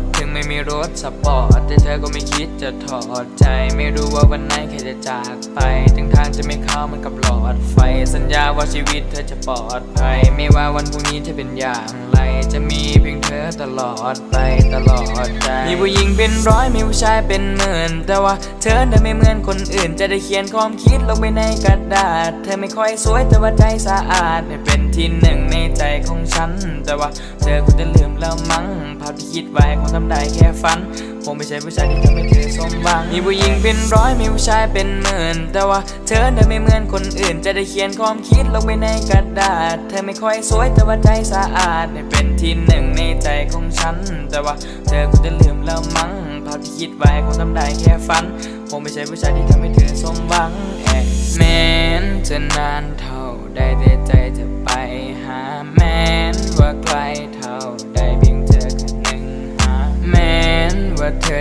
ด ถึงไม่มีรถสปอร์ต แต่เธอก็ไม่คิดจะถอดใจ ไม่รู้ว่าวันไหนใครจะจากไปถึงทางจะไม่เข้ามันกับหลอดไฟ สัญญาว่าชีวิตเธอจะปลอดภัย ไม่ว่าวันพรุ่งนี้จะเป็นอย่างไร จะมีเพียงเธอตลอดไปตลอดใจ มีผู้หญิงเป็นร้อย มีผู้ชายเป็นหมื่น แต่ว่าเธอน่ะไม่เหมือนคนอื่น จะได้เขียนความคิดลงไปในกระดาษ เธอไม่ค่อยสวยแต่ว่าใจสะอาด ไม่เป็นที่หนึ่งในใจของฉัน แต่ว่าเธอคงจะลืมแล้วมา คิดไว้คงทำได้แค่ฝันคงไม่ใช่ผู้ชายที่ทำให้เธอสมหวังมีผู้หญิงเป็นร้อยมีผู้ชายเป็นหมื่น แต่ว่าเธอน่ะไม่เหมือนคนอื่น จะได้เขียนความคิดลงไปในกระดาษ เธอไม่ค่อยสวยแต่ว่าใจสะอาดไม่เป็นที่หนึ่งในใจของฉัน แต่ว่าเธอคงจะลืมแล้วมั้งภาพที่คิดไว้คงทำได้แค่ฝันคงไม่ใช่ผู้ชายที่ทำให้เธอสมหวังแอบแม้นจะนานเท่าใด ว่าเธอ